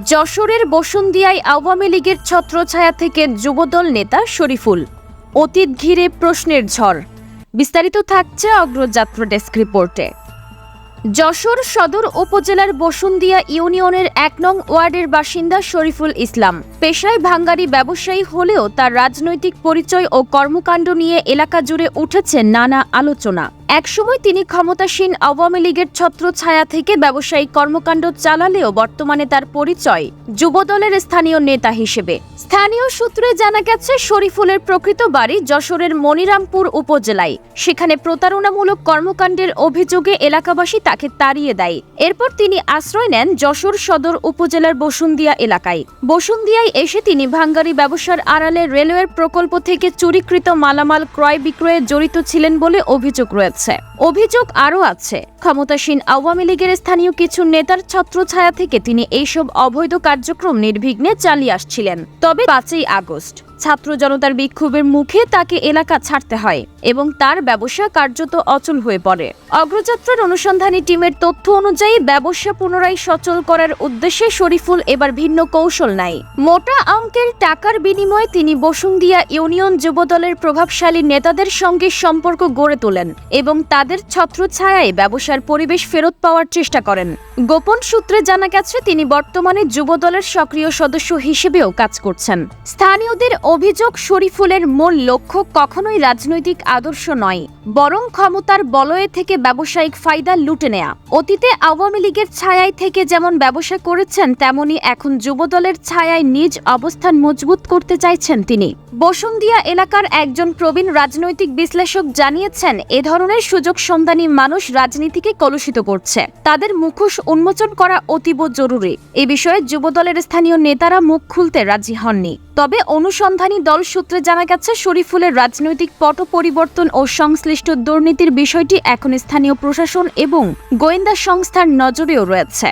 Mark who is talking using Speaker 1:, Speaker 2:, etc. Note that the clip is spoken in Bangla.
Speaker 1: যশোরের বসুন্দিয়ায় আওয়ামী লীগের ছত্রছায়া থেকে যুবদল নেতা শরীফুল। অতীত ঘিরে প্রশ্নের ঝড়। বিস্তারিত থাকছে অগ্রযাত্রা ডেস্ক রিপোর্টে। যশোর সদর উপজেলার বসুন্দিয়া ইউনিয়নের এক নং ওয়ার্ডের বাসিন্দা শরীফুল ইসলাম। পেশায় ভাঙ্গারি ব্যবসায়ী হলেও তার রাজনৈতিক পরিচয় ও কর্মকাণ্ড নিয়ে এলাকা জুড়ে উঠেছে নানা আলোচনা। একসময় তিনি ক্ষমতাসীন আওয়ামী লীগের ছত্রছায়া থেকে ব্যবসায়িক কর্মকাণ্ড চালালেও বর্তমানে তার পরিচয় যুবদলের স্থানীয় নেতা হিসেবে। স্থানীয় সূত্রে জানা গেছে, শরীফুলের প্রকৃত বাড়ি যশোরের মনিরামপুর উপজেলায়। সেখানে প্রতারণামূলক কর্মকাণ্ডের অভিযোগে এলাকাবাসী তাকে তাড়িয়ে দেয়। এরপর তিনি আশ্রয় নেন যশোর সদর উপজেলার বসুন্দিয়া এলাকায়। বসুন্দিয়ায় এসে তিনি ভাঙ্গারি ব্যবসার আড়ালে রেলওয়ের প্রকল্প থেকে চুরিকৃত মালামাল ক্রয় বিক্রয়ে জড়িত ছিলেন বলে অভিযোগ রয়েছে। অভিযোগ আরও আছে। ক্ষমতাসীন আওয়ামী লীগের স্থানীয় কিছু নেতার ছত্রছায়া থেকে তিনি এইসব অবৈধ কার্যক্রম নির্বিঘ্নে চালিয়ে আসছিলেন। তবে পাঁচই আগস্ট, ছাত্র জনতার বিক্ষোভের মুখে তাকে এলাকা ছাড়তে হয় এবং তার ব্যবসা কার্যত অচল হয়ে পড়ে। অগ্রযাত্রার অনুসন্ধানী টিমের তথ্য অনুযায়ী ব্যবসা পুনরায় সচল করার উদ্দেশ্যে শরীফুল এবার ভিন্ন কৌশল নাই মোটা অঙ্কের টাকার বিনিময়ে তিনি বসুন্দিয়া ইউনিয়ন যুবদলের প্রভাবশালী নেতাদের সঙ্গে সম্পর্ক গড়ে তোলেন এবং তাদের ছত্রছায়ায় ব্যবসার পরিবেশ ফেরত পাওয়ার চেষ্টা করেন। গোপন সূত্রে জানা গেছে, তিনি বর্তমানে যুবদলের সক্রিয় সদস্য হিসেবেও কাজ করছেন। স্থানীয়দের অভিযোগ, শরীফুলের মূল লক্ষ্য কখনোই রাজনৈতিক আদর্শ নয়। বরং ক্ষমতার বলয়ে থেকে ব্যবসায়িক ফায়দা লুটে নেয়া। অতীতে আওয়ামী লীগের ছায়ায় থেকে যেমন ব্যবসা করেছেন, তেমনি এখন যুবদলের ছায়ায় নিজ অবস্থান মজবুত করতে চাইছেন তিনি। বসুন্দিয়া এলাকার একজন প্রবীণ রাজনৈতিক বিশ্লেষক জানিয়েছেন, এ ধরনের সুযোগ সন্ধানী মানুষ রাজনীতিকে কলুষিত করছে। তাদের মুখোশ উন্মোচন করা অতীব জরুরি। এ বিষয়ে যুবদলের স্থানীয় নেতারা মুখ খুলতে রাজি হননি। তবে অনুসন্ধানী দল সূত্রে জানা গেছে, শরীফুলের রাজনৈতিক পট পরিবর্তন ও সংশ্লিষ্ট দুর্নীতির বিষয়টি এখন স্থানীয় প্রশাসন এবং গোয়েন্দা সংস্থার নজরেও রয়েছে।